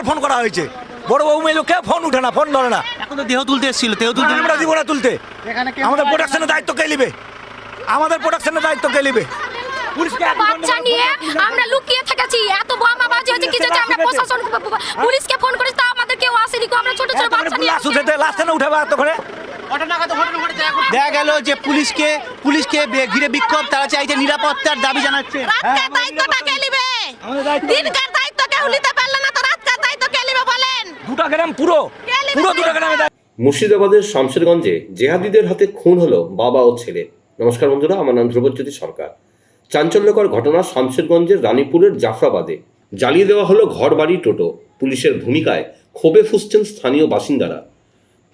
কতবার ফোন করা হয়েছে। বড় বউ মেয়ে কে ফোন উঠে না ফোন ধরে না। এখন তো দেহ তুলতে এসেছিল দেহ তুলতে আমরা দিব না তুলতে। আমাদের প্রোডাকশনের দায়িত্ব কে নেবে? আমাদের প্রোডাকশনের দায়িত্ব কে নেবে? বাচ্চা নিয়ে আমরা লুকিয়ে থেকেছি এত বোমা বাজি হচ্ছে কিছু যে আমরা প্রশাসন পুলিশকে ফোন করেছি তা আমাদের কেউ আসেনি গো আমরা ছোট ছোট বাচ্চা নিয়ে লাশ উঠেতে লাশ কেন উঠাবে এতক্ষণে? দেখা গেল যে পুলিশকে পুলিশকে ঘিরে বিক্ষোভ তারা চাইছে নিরাপত্তার দাবি জানাচ্ছে। দায়িত্বটা দিনকার দায়িত্ব কেউ নিতে পারলে না তো রাতকার দায়িত্ব কে নিবে বলেন দুটা গ্রাম পুরো। পুরো দুটা গ্রামে মুর্শিদাবাদের শামশেরগঞ্জে জেহাদিদের হাতে খুন হলো বাবা ও ছেলে। নমস্কার বন্ধুরা আমার নাম ধ্রুবজ্যোতি সরকার। চাঞ্চল্যকর ঘটনা শামশেরগঞ্জের রানীপুরের জাফরাবাদে। জ্বালিয়ে দেওয়া হলো ঘর বাড়ি টোটো। পুলিশের ভূমিকায় ক্ষোভে ফুসছেন স্থানীয় বাসিন্দারা।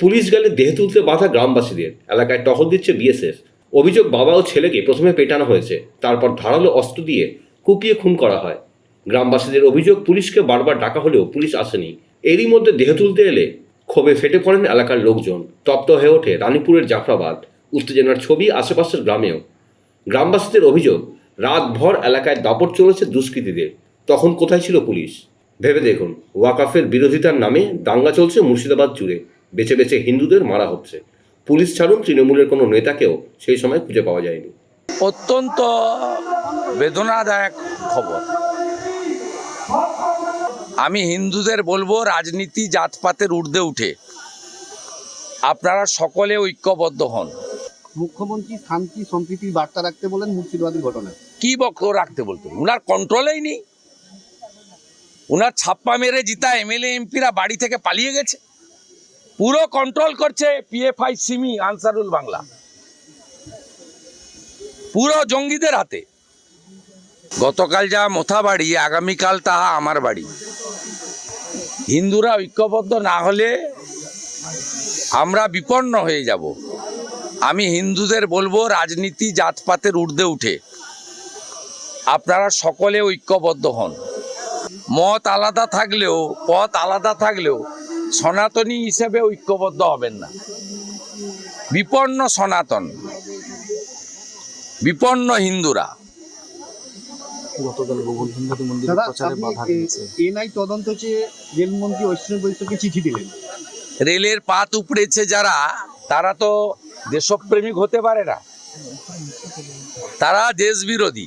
পুলিশ গেলে দেহ তুলতে বাধা গ্রামবাসীদের। এলাকায় টহল দিচ্ছে বিএসএফ। অভিযোগ বাবা ও ছেলেকে প্রথমে পেটানো হয়েছে। তারপর ধারালো অস্ত্র দিয়ে কুপিয়ে খুন করা হয়। গ্রামবাসীদের অভিযোগ পুলিশকে বারবার ডাকা হলেও পুলিশ আসেনি। এরই মধ্যে দেহ তুলতে এলে ক্ষোভে ফেটে পড়েন এলাকার লোকজন। তপ্ত হয়ে ওঠে রানীপুরের জাফরাবাদ, উত্তেজনার ছবি আশেপাশের গ্রামেও। গ্রামবাসীদের অভিযোগ, রাতভর এলাকায় দাপট চলেছে দুষ্কৃতীদের। তখন কোথায় ছিল পুলিশ? ভেবে দেখুন, ওয়াকাফের বিরোধিতার নামে দাঙ্গা চলছে মুর্শিদাবাদ জুড়ে। বেছে বেছে হিন্দুদের মারা হচ্ছে। পুলিশ ছাড়ুন তৃণমূলের কোনো নেতাকেও সেই সময় খুঁজে পাওয়া যায়নি। অত্যন্ত বেদনাদায়ক খবর। আমি হিন্দুদের বলব রাজনীতি জাতপাতের ঊর্ধ্বে উঠে। আপনারা সকলে ঐক্যবদ্ধ হন। মুখ্যমন্ত্রী শান্তি সম্প্রীতির বার্তা রাখতে বলেন মুর্শিদাবাদের ঘটনায় কি বক্তব্য রাখতে বলতো উনার কন্ট্রোলেই নেই। উনার ছাপ্পা মেরে জিতা এমএলএ এমপিরা বাড়ি থেকে পালিয়ে গেছে। পুরো কন্ট্রোল করছে পিএফআই সিমি আনসারুল বাংলা। পুরো জঙ্গিদের হাতে। গতকাল যা মোথা বাড়ি আগামীকাল তাহা আমার বাড়ি। হিন্দুরা ঐক্যবদ্ধ না হলে আমরা বিপন্ন হয়ে যাব। আমি হিন্দুদের বলব, রাজনীতি জাতপাতের ঊর্ধ্বে উঠে। আপনারা সকলে ঐক্যবদ্ধ হন। মত আলাদা থাকলেও, পথ আলাদা থাকলেও সনাতনী হিসেবে ঐক্যবদ্ধ হবেন না। বিপন্ন সনাতন, বিপন্ন হিন্দুরা। দাদা আপনি এনআই তদন্ত চেয়ে রেলমন্ত্রী ঐশ্বরিক বৈশ্যকে চিঠি দিলেন। রেলের পাত উপড়েছে যারা তারা তো দেশপ্রেমিক হতে পারে না। তারা দেশ বিরোধী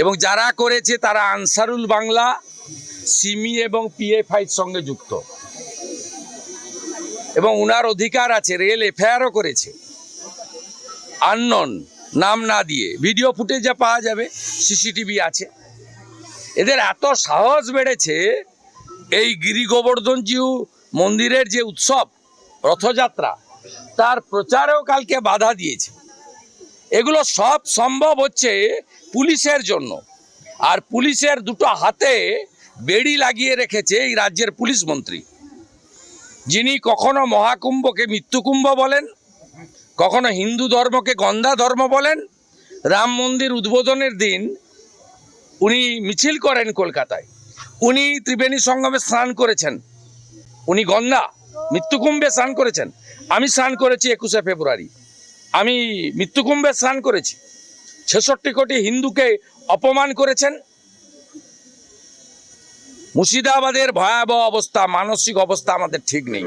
এবং যারা করেছে তারা আনসারুল বাংলা সিমি এবং পিএফআইর সঙ্গে যুক্ত। এবং উনার অধিকার আছে রেল এফআইআরও করেছে। আননন নাম না দিয়ে। ভিডিও ফুটেজে পাওয়া যাবে সিসিটিভি আছে। এদের এত সাহস বেড়েছে, এই গিরি গোবর্ধনজিউ মন্দিরের যে উৎসব, রথযাত্রা, তার প্রচারেও কালকে বাধা দিয়েছে। এগুলো সব সম্ভব হচ্ছে পুলিশের জন্য। আর পুলিশের দুটো হাতে বেড়ি লাগিয়ে রেখেছে এই রাজ্যের পুলিশ মন্ত্রী। যিনি কখনো মহাকুম্ভকে মৃত্যুকুম্ভ বলেন কখনো হিন্দু ধর্মকে গন্ধা ধর্ম বলেন? রাম মন্দির উদ্বোধনের দিন উনি মিছিল করেন কলকাতায়। উনি ত্রিবেণী সঙ্গমে স্নান করেছেন। উনি গন্ধা, মৃত্যুকুম্ভে স্নান করেছেন। আমি স্নান করেছি একুশে ফেব্রুয়ারি। আমি মৃত্যুকুম্ভে স্নান করেছি। ছেষট্টি কোটি হিন্দুকে অপমান করেছেন। মুর্শিদাবাদের ভয়াবহ অবস্থা, মানসিক অবস্থা আমাদের ঠিক নেই।